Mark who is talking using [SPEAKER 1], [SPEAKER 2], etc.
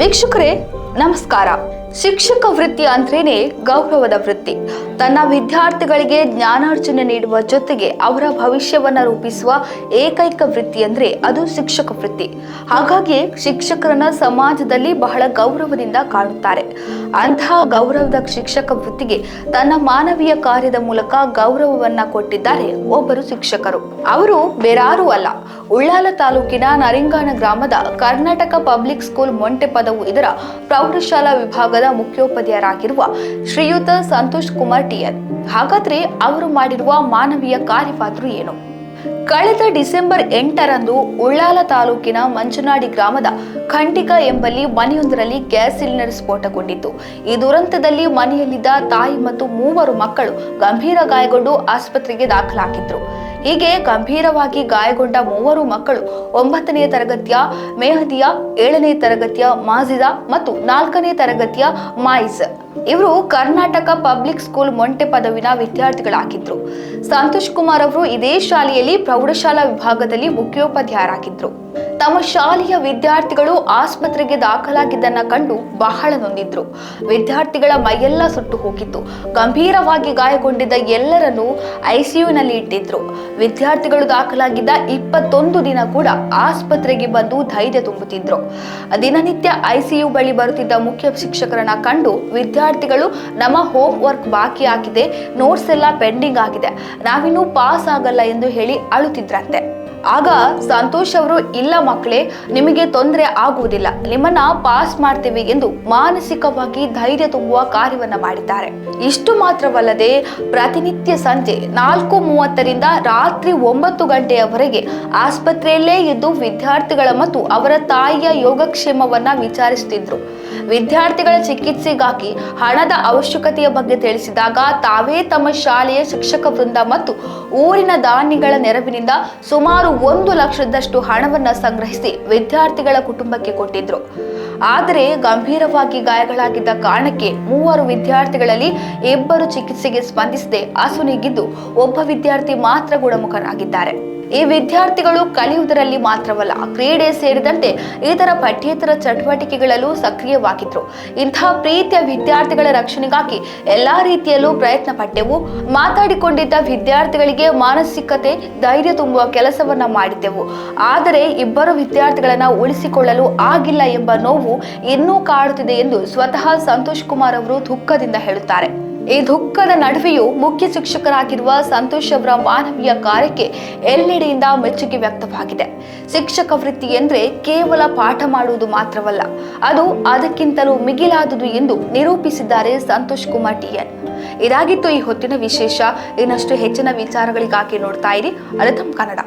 [SPEAKER 1] ವೀಕ್ಷಕರೇ ನಮಸ್ಕಾರ. ಶಿಕ್ಷಕ ವೃತ್ತಿ ಅಂದ್ರೇನೆ ಗೌರವದ ವೃತ್ತಿ. ತನ್ನ ವಿದ್ಯಾರ್ಥಿಗಳಿಗೆ ಜ್ಞಾನಾರ್ಜನೆ ನೀಡುವ ಜೊತೆಗೆ ಅವರ ಭವಿಷ್ಯವನ್ನ ರೂಪಿಸುವ ಏಕೈಕ ವೃತ್ತಿ ಅಂದ್ರೆ ಅದು ಶಿಕ್ಷಕ ವೃತ್ತಿ. ಹಾಗಾಗಿ ಶಿಕ್ಷಕರನ್ನ ಸಮಾಜದಲ್ಲಿ ಬಹಳ ಗೌರವದಿಂದ ಕಾಣುತ್ತಾರೆ. ಅಂತಹ ಗೌರವದ ಶಿಕ್ಷಕ ವೃತ್ತಿಗೆ ತನ್ನ ಮಾನವೀಯ ಕಾರ್ಯದ ಮೂಲಕ ಗೌರವವನ್ನ ಕೊಟ್ಟಿದ್ದಾರೆ ಒಬ್ಬರು ಶಿಕ್ಷಕರು. ಅವರು ಬೇರಾರೂ ಅಲ್ಲ. ಉಳ್ಳಾಲ ತಾಲೂಕಿನ ನರಿಂಗಾನ ಗ್ರಾಮದ ಕರ್ನಾಟಕ ಪಬ್ಲಿಕ್ ಸ್ಕೂಲ್ ಮೊಂಟೆಪದವು ಇದರ ಪ್ರೌಢಶಾಲಾ ವಿಭಾಗದ ಮುಖ್ಯೋಪಾಧ್ಯಾಯರಾಗಿರುವ ಶ್ರೀಯುತ ಸಂತೋಷ್ ಕುಮಾರ್ ಟಿಯರ್ ಹಾಗಾದ್ರೆ ಅವರು ಮಾಡಿರುವ ಮಾನವೀಯ ಕಾರ್ಯಪಾತ್ರ ಏನು? ಕಳೆದ ಡಿಸೆಂಬರ್ ಎಂಟರಂದು ಉಳ್ಳಾಲ ತಾಲೂಕಿನ ಮಂಚನಾಡಿ ಗ್ರಾಮದ ಖಂಡಿಕ ಎಂಬಲ್ಲಿ ಮನೆಯೊಂದರಲ್ಲಿ ಗ್ಯಾಸ್ ಸಿಲಿಂಡರ್ ಸ್ಫೋಟಗೊಂಡಿತ್ತು. ಈ ದುರಂತದಲ್ಲಿ ಮನೆಯಲ್ಲಿದ್ದ ತಾಯಿ ಮತ್ತು ಮೂವರು ಮಕ್ಕಳು ಗಂಭೀರ ಗಾಯಗೊಂಡು ಆಸ್ಪತ್ರೆಗೆ ದಾಖಲಾಗಿದ್ರು. ಹೀಗೆ ಗಂಭೀರವಾಗಿ ಗಾಯಗೊಂಡ ಮೂವರು ಮಕ್ಕಳು ಒಂಬತ್ತನೇ ತರಗತಿಯ ಮೆಹದಿಯಾ ಏಳನೇ ತರಗತಿಯ ಮಾಜಿದಾ ಮತ್ತು ನಾಲ್ಕನೇ ತರಗತಿಯ ಮಾಯಿಸ್. ಇವರು ಕರ್ನಾಟಕ ಪಬ್ಲಿಕ್ ಸ್ಕೂಲ್ ಮೊಂಟೆ ಪದವಿನ ವಿದ್ಯಾರ್ಥಿಗಳಾಗಿದ್ದರು ಸಂತೋಷ್ ಕುಮಾರ್ ಅವರು ಇದೇ ಶಾಲೆಯಲ್ಲಿ ಪ್ರೌಢಶಾಲಾ ವಿಭಾಗದಲ್ಲಿ ಮುಖ್ಯೋಪಾಧ್ಯಾಯರಾಗಿದ್ರು. ತಮ್ಮ ಶಾಲೆಯ ವಿದ್ಯಾರ್ಥಿಗಳು ಆಸ್ಪತ್ರೆಗೆ ದಾಖಲಾಗಿದ್ದನ್ನ ಕಂಡು ಬಹಳ ನೊಂದಿದ್ರು. ವಿದ್ಯಾರ್ಥಿಗಳ ಮೈಯೆಲ್ಲ ಸುಟ್ಟು ಹೋಗಿತ್ತು. ಗಂಭೀರವಾಗಿ ಗಾಯಗೊಂಡಿದ್ದ ಎಲ್ಲರನ್ನೂ ಐಸಿಯುನಲ್ಲಿ ಇಟ್ಟಿದ್ರು. ವಿದ್ಯಾರ್ಥಿಗಳು ದಾಖಲಾಗಿದ್ದ ಇಪ್ಪತ್ತೊಂದು ದಿನ ಕೂಡ ಆಸ್ಪತ್ರೆಗೆ ಬಂದು ಧೈರ್ಯ ತುಂಬುತ್ತಿದ್ರು. ದಿನನಿತ್ಯ ಐಸಿಯು ಬಳಿ ಬರುತ್ತಿದ್ದ ಮುಖ್ಯ ಶಿಕ್ಷಕರನ್ನ ಕಂಡು ವಿದ್ಯಾರ್ಥಿಗಳು, ನಮ್ಮ ಹೋಮ್ ವರ್ಕ್ ಬಾಕಿ ಆಗಿದೆ, ನೋಟ್ಸ್ ಎಲ್ಲ ಪೆಂಡಿಂಗ್ ಆಗಿದೆ, ನಾವಿನ್ನೂ ಪಾಸ್ ಆಗಲ್ಲ ಎಂದು ಹೇಳಿ ಅಳುತ್ತಿದ್ರಂತೆ. ಆಗ ಸಂತೋಷ್ ಅವರು, ಇಲ್ಲ ಮಕ್ಕಳೇ, ನಿಮಗೆ ತೊಂದರೆ ಆಗುವುದಿಲ್ಲ. ನಿಮ್ಮನ್ನ ಪಾಸ್ ಮಾಡ್ತೇವೆ ಎಂದು ಮಾನಸಿಕವಾಗಿ ಧೈರ್ಯ ತುಂಬುವ ಕಾರ್ಯವನ್ನು ಮಾಡಿದ್ದಾರೆ. ಇಷ್ಟು ಮಾತ್ರವಲ್ಲದೆ ಪ್ರತಿನಿತ್ಯ ಸಂಜೆ ನಾಲ್ಕು ಮೂವತ್ತರಿಂದ ರಾತ್ರಿ ಒಂಬತ್ತು ಗಂಟೆಯವರೆಗೆ ಆಸ್ಪತ್ರೆಯಲ್ಲೇ ಇದ್ದು ವಿದ್ಯಾರ್ಥಿಗಳ ಮತ್ತು ಅವರ ತಾಯಿಯ ಯೋಗಕ್ಷೇಮವನ್ನ ವಿಚಾರಿಸುತ್ತಿದ್ರು. ವಿದ್ಯಾರ್ಥಿಗಳ ಚಿಕಿತ್ಸೆಗಾಗಿ ಹಣದ ಅವಶ್ಯಕತೆಯ ಬಗ್ಗೆ ತಿಳಿಸಿದಾಗ ತಾವೇ ತಮ್ಮ ಶಾಲೆಯ ಶಿಕ್ಷಕ ವೃಂದ ಮತ್ತು ಊರಿನ ದಾನಿಗಳ ನೆರವಿನಿಂದ ಸುಮಾರು ಒಂದು ಲಕ್ಷದಷ್ಟು ಹಣವನ್ನು ಸಂಗ್ರಹಿಸಿ ವಿದ್ಯಾರ್ಥಿಗಳ ಕುಟುಂಬಕ್ಕೆ ಕೊಟ್ಟಿದ್ರು. ಆದರೆ ಗಂಭೀರವಾಗಿ ಗಾಯಗಳಾಗಿದ್ದ ಕಾರಣಕ್ಕೆ ಮೂವರು ವಿದ್ಯಾರ್ಥಿಗಳಲ್ಲಿ ಇಬ್ಬರು ಚಿಕಿತ್ಸೆಗೆ ಸ್ಪಂದಿಸದೆ ಅಸುನೀಗಿದ್ದು ಒಬ್ಬ ವಿದ್ಯಾರ್ಥಿ ಮಾತ್ರ ಗುಣಮುಖರಾಗಿದ್ದಾರೆ ಈ ವಿದ್ಯಾರ್ಥಿಗಳು ಕಲಿಯುವುದರಲ್ಲಿ ಮಾತ್ರವಲ್ಲ, ಕ್ರೀಡೆ ಸೇರಿದಂತೆ ಇತರ ಪಠ್ಯೇತರ ಚಟುವಟಿಕೆಗಳಲ್ಲೂ ಸಕ್ರಿಯವಾಗಿದ್ರು. ಇಂತಹ ಪ್ರೀತಿಯ ವಿದ್ಯಾರ್ಥಿಗಳ ರಕ್ಷಣೆಗಾಗಿ ಎಲ್ಲಾ ರೀತಿಯಲ್ಲೂ ಪ್ರಯತ್ನ ಪಟ್ಟೆವು ಮಾತಾಡಿಕೊಂಡಿದ್ದ ವಿದ್ಯಾರ್ಥಿಗಳಿಗೆ ಮಾನಸಿಕತೆ, ಧೈರ್ಯ ತುಂಬುವ ಕೆಲಸವನ್ನ ಮಾಡಿದ್ದೆವು. ಆದರೆ ಇಬ್ಬರು ವಿದ್ಯಾರ್ಥಿಗಳನ್ನ ಉಳಿಸಿಕೊಳ್ಳಲು ಆಗಿಲ್ಲ ಎಂಬ ನೋವು ಇನ್ನೂ ಕಾಡುತ್ತಿದೆ ಎಂದು ಸ್ವತಃ ಸಂತೋಷ್ ಕುಮಾರ್ ಅವರು ದುಃಖದಿಂದ ಹೇಳುತ್ತಾರೆ. ಈ ದುಃಖದ ನಡುವೆಯೂ ಮುಖ್ಯ ಶಿಕ್ಷಕರಾಗಿರುವ ಸಂತೋಷ್ ಅವರ ಮಾನವೀಯ ಕಾರ್ಯಕ್ಕೆ ಎಲ್ಲೆಡೆಯಿಂದ ಮೆಚ್ಚುಗೆ ವ್ಯಕ್ತವಾಗಿದೆ. ಶಿಕ್ಷಕ ವೃತ್ತಿ ಎಂದರೆ ಕೇವಲ ಪಾಠ ಮಾಡುವುದು ಮಾತ್ರವಲ್ಲ, ಅದು ಅದಕ್ಕಿಂತಲೂ ಮಿಗಿಲಾದುದು ಎಂದು ನಿರೂಪಿಸಿದ್ದಾರೆ ಸಂತೋಷ್ ಕುಮಾರ್ ಟಿಎನ್ ಇದಾಗಿತ್ತು ಈ ಹೊತ್ತಿನ ವಿಶೇಷ. ಇನ್ನಷ್ಟು ಹೆಚ್ಚಿನ ವಿಚಾರಗಳಿಗಾಗಿ ನೋಡ್ತಾ ಇರಿ. ಅರಥಂ ಕನ್ನಡ.